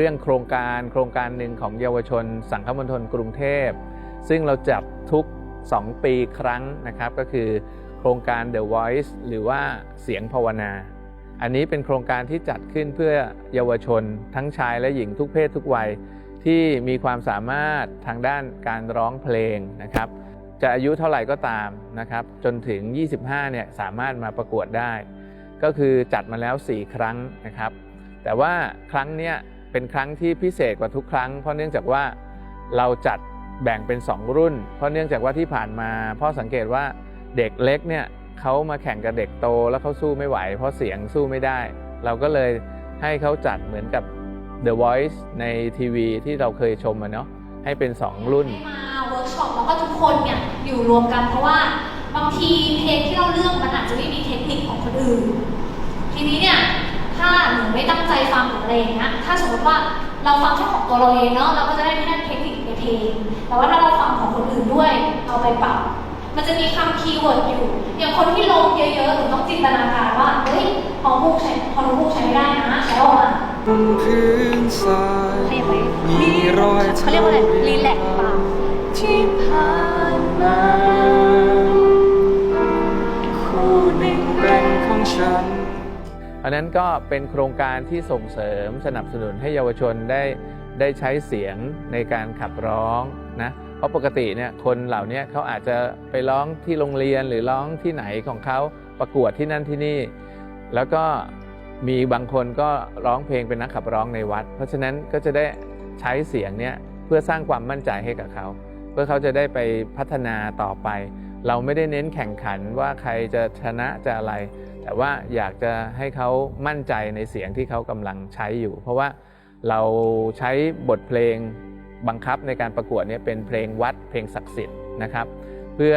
เรื่องโครงการโครงการหนึ่งของเยาวชน สังคมณฑลกรุงเทพ ซึ่งเราจัดทุก 2 ปีครั้งนะครับก็คือโครงการ The Voice หรือว่าเสียงภาวนา อันนี้เป็นโครงการที่จัดขึ้นเพื่อเยาวชน ทั้งชายและหญิงทุกเพศทุกวัย ที่มีความสามารถทางด้านการร้องเพลงนะครับจะอายุเท่าไหร่ก็ตามนะครับจนถึง 25 เนี่ยสามารถมาประกวดได้ ก็คือจัดมาแล้ว 4 ครั้งนะครับ แต่ว่าครั้งเนี้ย เป็นครั้งที่พิเศษกว่าทุกครั้ง เพราะเนื่องจากว่าเราจัดแบ่งเป็น 2 รุ่น เพราะเนื่องจากว่าที่ผ่านมาพ่อสังเกตว่าเด็กเล็กเนี่ยเขามาแข่งกับเด็กโตแล้วเขาสู้ไม่ไหว เพราะเสียงสู้ไม่ได้ เราก็เลยให้เขาจัดเหมือนกับ The Voice ในทีวีที่เราเคยชมมาเนาะให้เป็น 2 รุ่น มาเวิร์กช็อปแล้วก็ทุกคนเนี่ยอยู่รวมกันเพราะว่าบางทีเพลงที่เราเลือกมันอาจจะไม่มีเทคนิคของคนอื่น ทีนี้เนี่ย ไม่ตั้งใจฟังหรืออะไรอย่างเงี้ยถ้าสมมติว่าเราฟังแค่ของตัวเราเองเนาะเราก็จะได้แค่เทคนิคในเพลงแต่ว่าถ้าเราฟังของคนอื่นด้วยเอาไปปรับมันจะมีคำคีย์เวิร์ดอยู่ อย่างคนที่ลงเยอะๆหนูต้องจินตนาการว่าเฮ้ยพอพูกใช้พอพูกใช้ไม่ได้นะใช้ออกมาบนพื้นทรายเขาเรียกว่ามีรอยเขาเรียกว่าอะไรรีแลกซ์ปากที่ผ่านมาคู่หนึ่งเป็นของฉัน เพราะฉะนั้นก็เป็นโครงการที่ส่งเสริมสนับสนุนให้เยาวชนได้ได้ใช้เสียงในการขับร้องนะเพราะปกติเนี่ยคนเหล่านี้เขาอาจจะไปร้องที่โรงเรียนหรือร้องที่ไหนของเขาประกวดที่นั่นที่นี่ แล้วก็มีบางคนก็ร้องเพลงเป็นนักขับร้องในวัด เพราะฉะนั้นก็จะได้ใช้เสียงเนี่ยเพื่อสร้างความมั่นใจให้กับเขา เพื่อเขาจะได้ไปพัฒนาต่อไป เราไม่ได้เน้นแข่งขันว่าใครจะชนะจะอะไร แต่ว่าอยากจะให้เขามั่นใจในเสียงที่เขากำลังใช้อยู่ เพราะว่าเราใช้บทเพลงบังคับในการประกวดเนี่ยเป็นเพลงวัดเพลงศักดิ์สิทธิ์นะครับ เพื่อ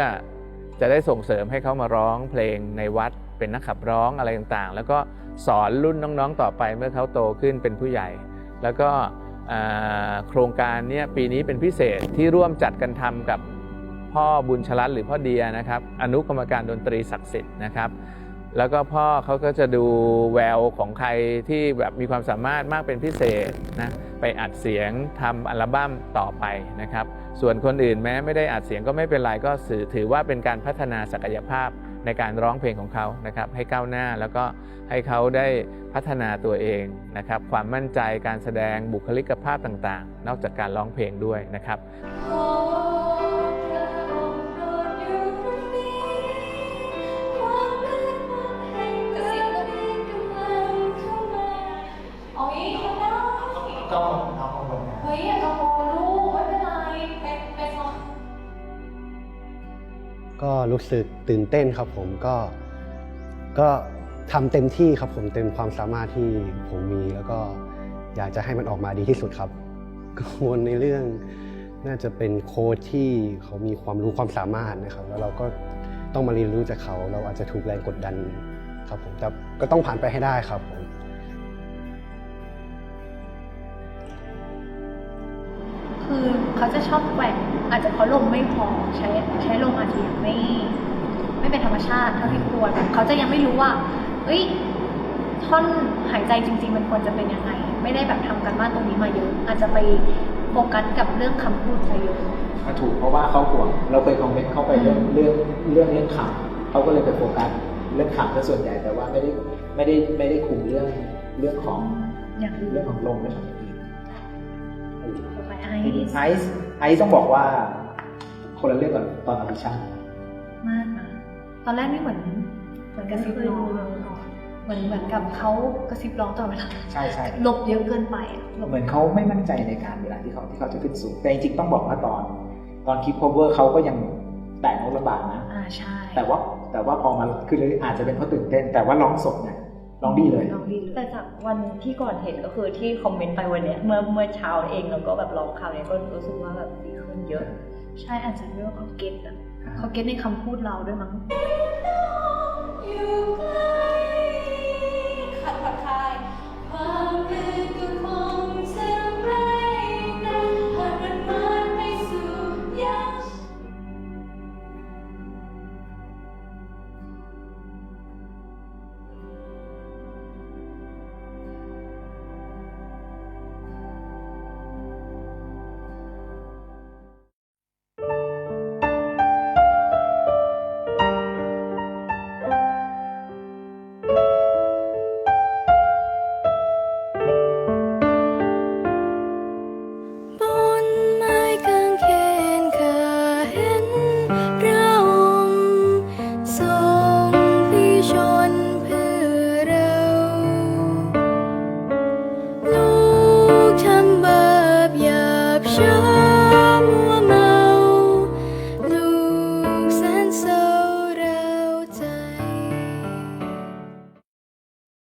จะได้ส่งเสริมให้เขามาร้องเพลงในวัดเป็นนักขับร้องอะไรต่างๆ แล้วก็สอนรุ่นน้องๆต่อไปเมื่อเขาโตขึ้นเป็นผู้ใหญ่ แล้วก็โครงการเนี้ปีนี้เป็นพิเศษที่ร่วมจัดกันทำกับพ่อบุญชลัดหรือพ่อเดียนะครับ อนุกรรมการดนตรีศักดิ์สิทธิ์นะครับ แล้วก็พ่อเขาก็จะดูแววของใครที่แบบมีความสามารถมากเป็นพิเศษนะไปอัดเสียงทำอัลบั้มต่อไปนะครับ ส่วนคนอื่นแม้ไม่ได้อัดเสียงก็ไม่เป็นไรก็ถือถือว่าเป็นการพัฒนาศักยภาพในการร้องเพลงของเขานะครับ ให้ก้าวหน้าแล้วก็ให้เขาได้พัฒนาตัวเองนะครับ ความมั่นใจการแสดงบุคลิกภาพต่างๆ นอกจากการร้องเพลงด้วยนะครับ โอ้ยทำได้ก็น้องกังวลนะเฮ้ยอย่ากังวลลูกไม่เป็นไรไปไปฟังก็รู้สึกตื่นเต้นครับผมก็ ก็ทำเต็มที่ครับผมเต็มความสามารถที่ผมมีแล้วก็อยากจะให้มันออกมาดีที่สุดครับกังวลในเรื่องน่าจะเป็นโค้ชที่เขามีความรู้ความสามารถนะครับ แล้วเราก็ต้องมาเรียนรู้จากเขา เราอาจจะถูกแรงกดดันครับผมแต่ก็ต้องผ่านไปให้ได้ครับผม คือเขาจะชอบแกว่งอาจจะเพราะลมไม่พอใช้ใช้ลมอาจจะยังไม่ไม่เป็นธรรมชาติเท่าที่ควรเขาจะยังไม่รู้ว่า เอ้ยท่อนหายใจจริง ๆ มันควรจะเป็นยังไง ไม่ได้แบบทำกันบ้านตรงนี้มาเยอะ อาจจะไปโฟกัสกับเรื่องคำพูดซะเยอะมาถูกเพราะว่าเขาห่วงเราเคยคอมเมนต์เข้าไปเรื่องเรื่องเรื่องเรื่องข่าวเขาก็เลยไปโฟกัสเรื่องข่าวซะส่วนใหญ่แต่ว่าไม่ได้ไม่ได้ไม่ได้คุมเรื่องเรื่องของอย่างอื่นเรื่องของลมและของอื่น ต่อไปไอไอซ์ไอซ์ต้องบอกว่า คนละเรื่องกับตอนออดิชั่นมากนะตอนแรกนี่เหมือนเหมือนกระซิบร้องเหมือนเหมือนกับเขากระซิบร้องตลอดเวลาใช่ใช่หลบเยอะเกินไปอะหลบเหมือนเขาไม่มั่นใจในการเวลาที่เขาที่เขาจะขึ้นสูงแต่จริงๆต้องบอกว่าตอน ตอนคลิป cover เขาก็ยังแตะโน้ตลำบากนะอ่าใช่แต่ว่าแต่ว่าพอมาคือเลยอาจจะเป็นเพราะตื่นเต้น แต่ว่าร้องสดเนี่ยร้องดีเลยลองดีเลย แต่จากวันที่ก่อนเห็นก็คือที่คอมเมนต์ไปวันเนี้ยเมื่อเมื่อเช้าเองแล้วก็แบบร้องข่าวเนี้ยก็รู้สึกว่าแบบดีขึ้นเยอะ ใช่อาจจะด้วยว่าเขาเก็ตอะเขาเก็ตในคำพูดเราด้วยมั้งอยู่ใกล้